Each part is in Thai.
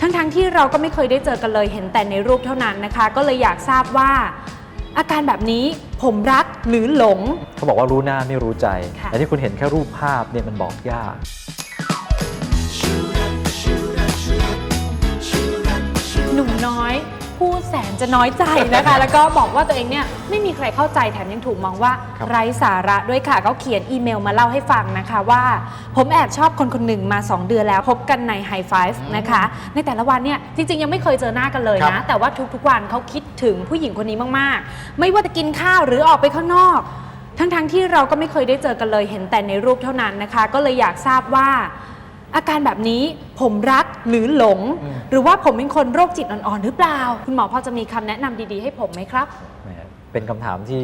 ทั้งๆที่เราก็ไม่เคยได้เจอกันเลยเห็นแต่ในรูปเท่านั้นนะคะ ก็เลยอยากทราบว่า อาการแบบนี้ผมรักหรือหลง เขาบอกว่ารู้หน้าไม่รู้ใจ ค่ะ แต่ที่คุณเห็นแค่รูปภาพเนี่ยมันบอกยาก อยพูดแสนจะน้อยใจนะคะ แล้วก็บอกว่าตัวเองเนี่ยไม่มีใครเข้าใจแถมยังถูกมองว่าครับ ไร้สาระด้วยค่ะเขาเขียนอีเมลมาเล่าให้ฟังนะคะว่า ผมแอบชอบคนคนหนึ่งมา 2 เดือนแล้วพบกันใน High Five นะคะ ในแต่ละวันเนี่ยจริงๆ ยังไม่เคยเจอหน้ากันเลยครันะ บ แต่ว่าทุกๆวันเขาคิดถึงผู้หญิงคนนี้มากๆ ไม่ว่าจะกินข้าวหรือออกไปข้างนอก ทั้งๆที่เราก็ไม่เคยได้เจอกันเลยเห็นแต่ในรูปเท่านั้นนะคะ ก็เลยอยากทราบว่า อาการแบบนี้ผมรักหรือหลง อืม หรือว่าผมเป็นคนโรคจิตอ่อนๆ หรือเปล่า คุณหมอพอจะมีคำแนะนำดีๆ ให้ผมไหมครับแหมเป็นคำถามที่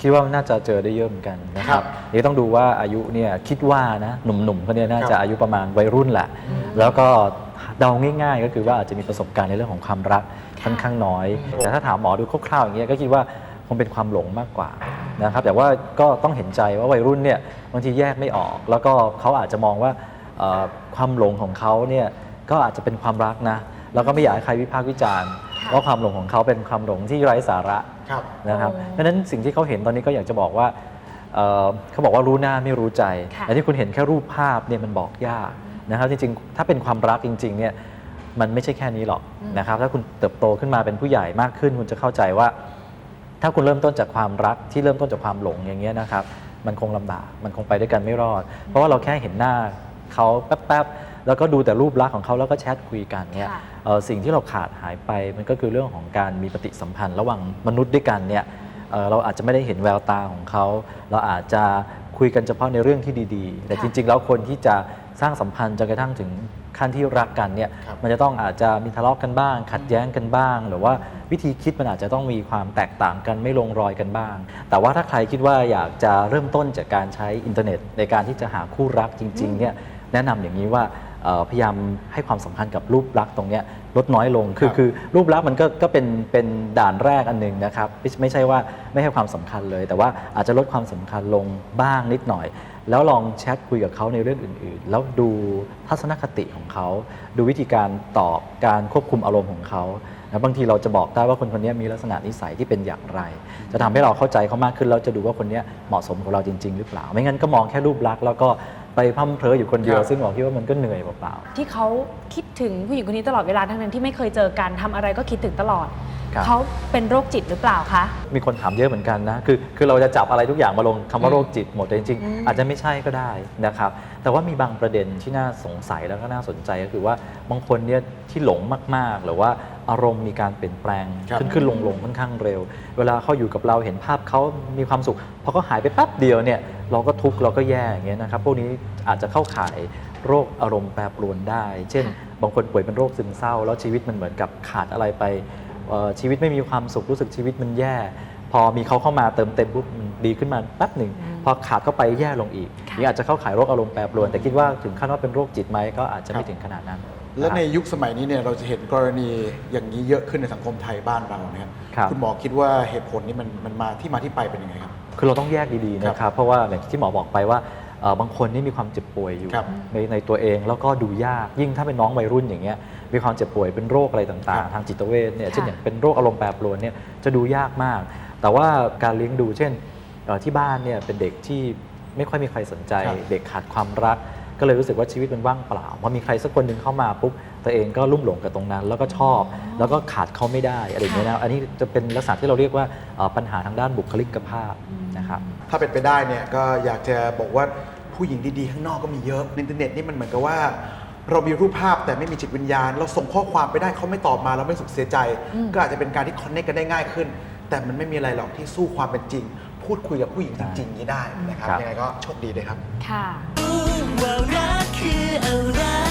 คิดว่าน่าจะเจอได้เยอะเหมือนกันนะคครัรับบนี่ต้องดูว่าอายุเนี่ยคิดว่านะหนุ่มๆเขาเนี่ยน่าครับจะอายุประมาณวัยรุ่นแหละ แล้วก็เดาง่ายๆ ก็คือว่าอาจจะมีประสบการณ์ในเรื่องของความรักค่อนข้างน้อย แต่ถ้าถามหมอดูคร่าวๆอย่างเงี้ยก็คิดว่าคงเป็นความหลงมากกว่านะครับแต่ว่าก็ต้องเห็นใจว่าวัยรุ่นเนี่ยบางทีแยกไม่ออก แล้วก็เขาอาจจะมองว่าเอ่อ ความหลงของเขาเนี่ยก็อาจจะเป็นความรักนะแล้วก็ไม่อยากให้ใครวิพากษ์วิจารณ์ค่ะว่าความหลงของเขาเป็นความหลงที่ไร้สาระครับนะครับโอ้เพราะฉะนั้นสิ่งที่เขาเห็นตอนนี้ก็อยากจะบอกว่าเอ่อเขาบอกว่ารู้หน้าไม่รู้ใจค่ะแต่ที่คุณเห็นแค่รูปภาพเนี่ยมันบอกยากนะครับจริงๆ ถ้าเป็นความรักจริงๆเนี่ยมันไม่ใช่แค่นี้หรอกนะครับถ้าคุณเติบโตขึ้นมาเป็นผู้ใหญ่มากขึ้น คุณจะเข้าใจว่า ถ้าคุณเริ่มต้นจากความรักที่เริ่มต้นจากความหลงอย่างเงี้ยนะครับมันคงลำบากมันคงไปด้วยกันไม่รอด เพราะว่าเราแค่เห็นหน้า เขาแป๊บๆ แล้วก็ดูแต่รูปลักษณ์ของเขาแล้วก็แชทคุยกันเนี่ยค่ะ เอ่อสิ่งที่เราขาดหายไปมันก็คือเรื่องของการมีปฏิสัมพันธ์ระหว่างมนุษย์ด้วยกันเนี่ยเอ่อเราอาจจะไม่ได้เห็นแววตาของเขา เราอาจจะคุยกันเฉพาะในเรื่องที่ดีๆ แต่ค่ะ จริง ๆ แล้วคนที่จะสร้างสัมพันธ์จนกระทั่งถึงขั้นที่รักกันเนี่ยครับมันจะต้องอาจจะมีทะเลาะกันบ้าง ขัดแย้งกันบ้าง หรือว่าวิธีคิดมันอาจจะต้องมีความแตกต่างกันไม่ลงรอยกันบ้าง แต่ว่าถ้าใครคิดว่าอยากจะเริ่มต้นจากการใช้อินเทอร์เน็ต ในการที่จะหาคู่รักจริงๆเนี่ย แนะนำอย่างนี้ว่าเอ่อพยายามให้ความสำคัญกับรูปลักษณ์ตรงเนี้ยลดน้อยลง คือครับคือรูปลักษณ์มันก็ก็เป็นเป็นด่านแรกอันหนึ่งนะครับไม่ไม่ใช่ว่าไม่ให้ความสำคัญเลย แต่ว่าอาจจะลดความสำคัญลงบ้างนิดหน่อย แล้วลองแชทคุยกับเขาในเรื่องอื่น ๆ แล้วดูทัศนคติของเขา ดูวิธีการตอบการควบคุมอารมณ์ของเขานะบางทีเราจะบอกได้ว่าคนคนนี้มีลักษณะนิสัยที่เป็นอย่างไร จะทำให้เราเข้าใจเขามากขึ้นแล้วจะดูว่าคนนี้เหมาะสมกับเราจริง ๆ หรือเปล่า ไม่งั้นก็มองแค่รูปลักษณ์แล้วก็ ไปพร่ำเพรออยู่คนเดียว ครับ ซึ่งหมอคิดว่ามันก็เหนื่อยเปล่า ที่เขาคิดถึงผู้หญิงคนนี้ตลอดเวลาทั้งนั้นที่ไม่เคยเจอกันทำอะไรก็คิดถึงตลอด ครับ เขาเป็นโรคจิตหรือเปล่าคะมีคนถามเยอะเหมือนกันนะ คือคือเราจะจับอะไรทุกอย่างมาลงคำว่าอืมโรคจิตหมดแต่จริง อืม ๆ อาจจะไม่ใช่ก็ได้นะครับ แต่ว่ามีบางประเด็นที่น่าสงสัยแล้วก็น่าสนใจก็คือว่าบางคนเนี่ยที่หลงมาก ๆ หรือว่าอารมณ์มีการเปลี่ยนแปลงครับ ขึ้นขึ้นลงลงค่อนข้างเร็ว เวลาเขาอยู่กับเราเห็นภาพเขามีความสุขพอเขาหายไปแป๊บเดียวเนี่ย เราก็ทุกข์เราก็แย่อย่างเงี้ยนะครับพวกนี้อาจจะเข้าข่ายโรคอารมณ์แปรปรวนได้ เช่น บางคนป่วยเป็นโรคซึมเศร้า แล้วชีวิตมันเหมือนกับขาดอะไรไปเอ่อชีวิตไม่มีความสุขรู้สึกชีวิตมันแย่ พอมีเขาเข้ามาเติมเต็มปุ๊บมันดีขึ้นมาแป๊บหนึ่งอืมพอขาดเข้าไปแย่ลงอีกค่ะนี่อาจจะเข้าข่ายโรคอารมณ์แปรปรวน แต่คิดว่าถึงขั้นว่าเป็นโรคจิตไหมก็อาจจะไม่ครับถึงขนาดนั้น และในนะครับยุคสมัยนี้เนี่ยเราจะเห็นกรณีอย่างนี้เยอะขึ้นในสังคมไทยบ้านเรานะครับครับณหมอคิดว่าเหตุผลนี้มันมันมาที่มาที่ไปเป็นยังไงครับ คือเราต้องแยกดีๆนะครับ เพราะว่าอย่างที่หมอบอกไปว่าเอ่อบางคนนี่มีความเจ็บป่วยอยู่ครับในในตัวเองแล้วก็ดูยากยิ่งถ้าเป็นน้องวัยรุ่นอย่างเงี้ยมีความเจ็บป่วยเป็นโรคอะไรต่างครับๆทางจิตเวชเนี่ยค่ะเช่นอย่างเป็นโรคอารมณ์แปรปรวนเนี่ยจะดูยากมาก แต่ว่าการเลี้ยงดูเช่นเอ่อที่บ้านเนี่ยเป็นเด็กที่ไม่ค่อยมีใครสนใจครับเด็กขาดความรัก ก็เลยรู้สึกว่าชีวิตมันว่างเปล่าพอมีใครสักคนหนึ่งเข้ามาปุ๊บตัวเองก็ลุ่มหลงกับตรงนั้น แล้วก็ชอบ แล้วก็ขาดเขาไม่ได้อะไรอย่างเงี้ยนะอันนี้จะเป็นลักษณะที่เราเรียกว่าเอ่อปัญหาทางด้านบุคลิกภาพนะครับ ถ้าเป็นไปได้เนี่ยก็อยากจะบอกว่าผู้หญิงดีๆข้างนอกก็มีเยอะในอินเทอร์เน็ตนี่มันเหมือนกับว่า เรามีรูปภาพแต่ไม่มีจิตวิญญาณ เราส่งข้อความไปได้เขาไม่ตอบมาเราไม่สุขเสียใจอืมก็อาจจะเป็นการที่คอนเนคกันได้ง่ายขึ้น แต่มันไม่มีอะไรหรอกที่สู้ความเป็นจริง พูดคุยกับผู้หญิงจริงๆนี้ได้นะครับครับ ยังไงก็โชคดีเลยครับ ค่ะ ว่ารักคืออะไร